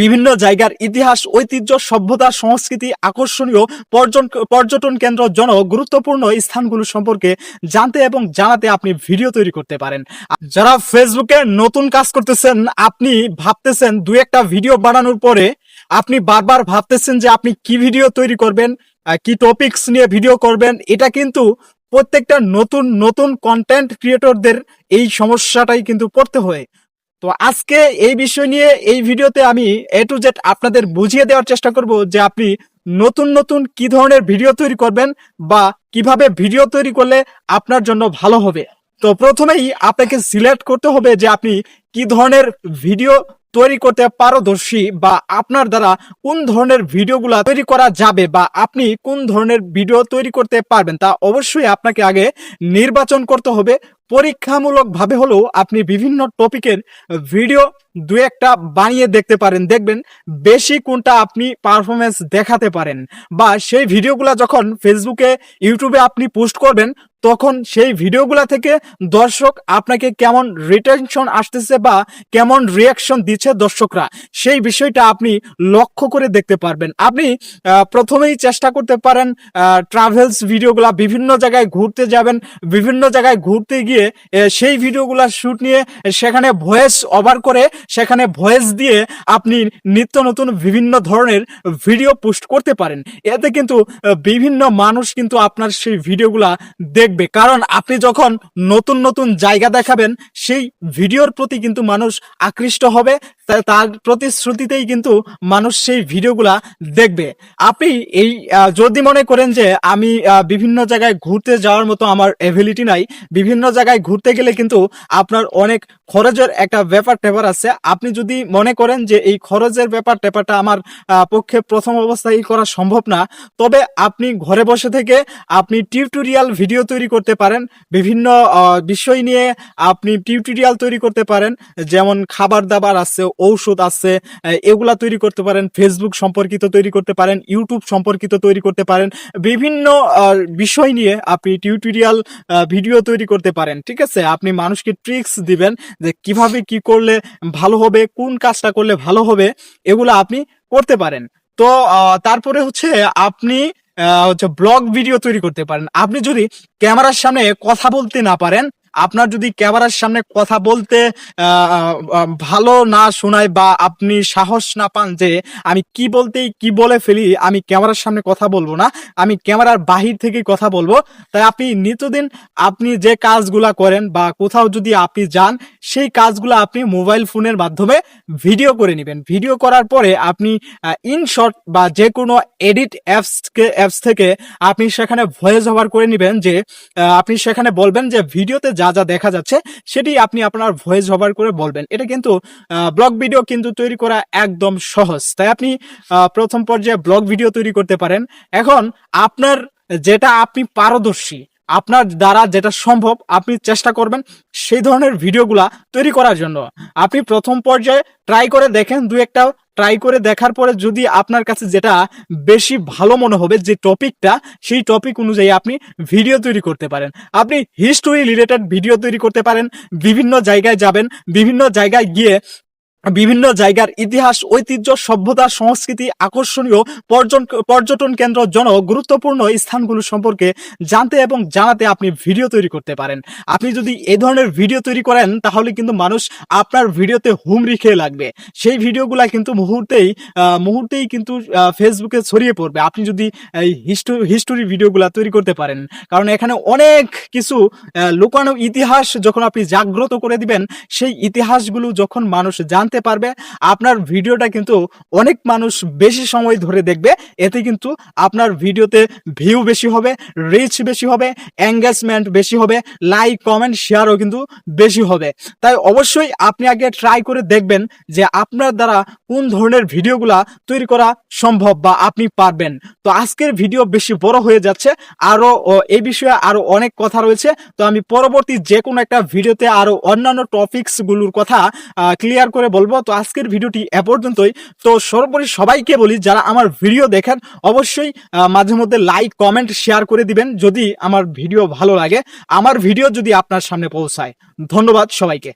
বিভিন্ন জায়গার ইতিহাস, ঐতিহ্য, সভ্যতা, সংস্কৃতি, আকর্ষণীয় পর্যটন পর্যটন কেন্দ্র জন গুরুত্বপূর্ণ স্থানগুলো সম্পর্কে জানতে এবং জানাতে আপনি ভিডিও তৈরি করতে পারেন। যারা ফেসবুকে নতুন কাজ করতেছেন, আপনি ভাবতেছেন দু একটা ভিডিও বানানোর পরে আপনি বারবার ভাবতেছেন যে আপনি কি ভিডিও তৈরি করবেন কি টপিকস নিয়ে ভিডিও করবেন, এটা কিন্তু প্রত্যেকটা নতুন নতুন কন্টেন্ট ক্রিয়েটরদের এই সমস্যাটাই কিন্তু পড়তে হয়। তো আজকে এই বিষয় নিয়ে এই ভিডিওতে আমি এ টু জেড আপনাদের বুঝিয়ে দেওয়ার চেষ্টা করব যে আপনি নতুন নতুন কি ধরনের ভিডিও তৈরি করবেন বা কীভাবে ভিডিও তৈরি করলে আপনার জন্য ভালো হবে। তো প্রথমেই আপনাকে সিলেক্ট করতে হবে যে আপনি কি ধরনের ভিডিও তৈরি করতে পারদর্শী বা আপনার দ্বারা কোন ধরনের ভিডিওগুলো তৈরি করা যাবে বা আপনি কোন ধরনের ভিডিও তৈরি করতে পারবেন তা অবশ্যই আপনাকে আগে নির্বাচন করতে হবে। পরীক্ষামূলক ভাবে হলেও আপনি বিভিন্ন টপিকের ভিডিও দু একটা বানিয়ে দেখতে পারেন। দেখবেন বেশি কোনটা আপনি পারফরমেন্স দেখাতে পারেন বা সেই ভিডিওগুলা যখন ফেসবুকে ইউটিউবে আপনি পোস্ট করবেন, তখন সেই ভিডিওগুলা থেকে দর্শক আপনাকে কেমন রিটেনশন আসতেছে বা কেমন রিয়াকশন দিচ্ছে দর্শকরা, সেই বিষয়টা আপনি লক্ষ্য করে দেখতে পারবেন। আপনি প্রথমেই চেষ্টা করতে পারেন ট্রাভেলস ভিডিওগুলা বিভিন্ন জায়গায় ঘুরতে যাবেন, বিভিন্ন জায়গায় ঘুরতে গিয়ে আহ, সেই ভিডিওগুলা শুট নিয়ে সেখানে ভয়েস ওভার করে সেখানে ভয়েস দিয়ে আপনি নিত্য নতুন বিভিন্ন ধরনের ভিডিও পোস্ট করতে পারেন। এতে কিন্তু বিভিন্ন মানুষ কিন্তু আপনার সেই ভিডিওগুলা দেখবে। কারণ আপনি যখন নতুন নতুন জায়গা দেখাবেন সেই ভিডিওর প্রতি কিন্তু মানুষ আকৃষ্ট হবে তার প্রতিশ্রুতিতেই কিন্তু মানুষ সেই ভিডিওগুলা দেখবে। আপনি এই যদি মনে করেন যে আমি বিভিন্ন জায়গায় ঘুরতে যাওয়ার মতো আমার এভিলিটি নাই বিভিন্ন জায়গায় ঘুরতে গেলে কিন্তু আপনার অনেক খরচের একটা ব্যাপার ট্যাপার আছে। আপনি যদি মনে করেন যে এই খরচের ব্যাপার ট্যাপারটা আমার পক্ষে প্রথম অবস্থায় করা সম্ভব না, তবে আপনি ঘরে বসে থেকে আপনি টিউটোরিয়াল ভিডিও তৈরি করতে পারেন। বিভিন্ন বিষয় নিয়ে আপনি টিউটোরিয়াল তৈরি করতে পারেন। যেমন খাবার দাবার আছে, ঔষধ আছে এগুলা তৈরি করতে পারেন। ফেসবুক সম্পর্কিত তৈরি করতে পারেন ইউটিউব সম্পর্কিত তৈরি করতে পারেন। বিভিন্ন বিষয় নিয়ে আপনি টিউটোরিয়াল ভিডিও তৈরি করতে পারেন। ঠিক আছে? আপনি মানুষকে ট্রিক্স দিবেন যে কীভাবে কি করলে ভালো হবে, কোন কাজটা করলে ভালো হবে, এগুলো আপনি করতে পারেন। তো তারপরে হচ্ছে আপনি হচ্ছে ব্লগ ভিডিও তৈরি করতে পারেন। আপনি যদি ক্যামেরার সামনে কথা বলতে না পারেন আপনার যদি ক্যামেরার সামনে কথা বলতে ভালো না শোনায় বা আপনি সাহস না পান যে আমি কি বলতেই কি বলে ফেলি, আমি ক্যামেরার সামনে কথা বলব না, আমি ক্যামেরার বাহির থেকে কথা বলব। তাই আপনি নিত্যদিন আপনি যে কাজগুলা করেন বা কোথাও যদি আপনি যান, সেই কাজগুলো আপনি মোবাইল ফোনের মাধ্যমে ভিডিও করে নেবেন। ভিডিও করার পরে আপনি ইনশর্ট বা যে কোনো এডিট অ্যাপস অ্যাপস থেকে আপনি সেখানে ভয়েস ওভার করে নেবেন যে আপনি সেখানে বলবেন যে, ভিডিওতে যা যা দেখা যাচ্ছে, সেটি আপনি আপনার ভয়েস ওভার করে বলবেন। এটা কিন্তু ব্লগ ভিডিও কিন্তু তৈরি করা একদম সহজ। তাই আপনি প্রথম পর্যায়ে ব্লগ ভিডিও তৈরি করতে পারেন। এখন আপনার যেটা আপনি পারদর্শী, আপনার দ্বারা যেটা সম্ভব, আপনি চেষ্টা করবেন সেই ধরনের ভিডিওগুলা তৈরি করার জন্য। আপনি প্রথম পর্যায়ে ট্রাই করে দেখেন দু একটা ট্রাই করে দেখার পরে যদি আপনার কাছে যেটা বেশি ভালো মনে হবে, যে টপিকটা, সেই টপিক অনুযায়ী আপনি ভিডিও তৈরি করতে পারেন। আপনি হিস্টোরি রিলেটেড ভিডিও তৈরি করতে পারেন, বিভিন্ন জায়গায় যাবেন, বিভিন্ন জায়গায় গিয়ে বিভিন্ন জায়গার ইতিহাস, ঐতিহ্য, সভ্যতা, সংস্কৃতি, আকর্ষণীয় পর্যটন পর্যটন কেন্দ্র জন গুরুত্বপূর্ণ স্থানগুলো সম্পর্কে জানতে এবং জানাতে আপনি ভিডিও তৈরি করতে পারেন। আপনি যদি এই ধরনের ভিডিও তৈরি করেন, তাহলে কিন্তু মানুষ আপনার ভিডিওতে হুমড়ি খেয়ে লাগবে। সেই ভিডিওগুলা কিন্তু মুহূর্তেই মুহূর্তেই কিন্তু ফেসবুকে ছড়িয়ে পড়বে। আপনি যদি, এই হিস্টোরি হিস্টোরি ভিডিওগুলা তৈরি করতে পারেন, কারণ এখানে অনেক কিছু লুকানো ইতিহাস যখন আপনি জাগ্রত করে দিবেন, সেই ইতিহাসগুলো যখন মানুষ জানতে পারবে। আপনার ভিডিওটা কিন্তু অনেক মানুষ বেশি সময় ধরে দেখবে। এতে কিন্তু আপনার ভিডিওতে ভিউ বেশি হবে রিচ বেশি হবে এঙ্গেজমেন্ট বেশি হবে লাইক কমেন্ট শেয়ারও কিন্তু বেশি হবে। তাই অবশ্যই আপনি আগে ট্রাই করে দেখবেন যে আপনার দ্বারা কোন ধরনের ভিডিওগুলা তৈরি করা সম্ভব বা আপনি পারবেন। তো আজকের ভিডিও বেশি বড় হয়ে যাচ্ছে। আরও ও, এই বিষয়ে আরও অনেক কথা রয়েছে। তো আমি পরবর্তী যে কোনো একটা ভিডিওতে আরও অন্যান্য টপিকসগুলোর কথা ক্লিয়ার করে বলব। তো আজকের ভিডিওটি এ পর্যন্তই। তো সর্বোপরি সবাইকে বলি, যারা আমার ভিডিও দেখেন, অবশ্যই মাঝে মধ্যে লাইক কমেন্ট শেয়ার করে দিবেন যদি আমার ভিডিও ভালো লাগে। আমার ভিডিও যদি আপনার সামনে পৌঁছায়। ধন্যবাদ সবাইকে।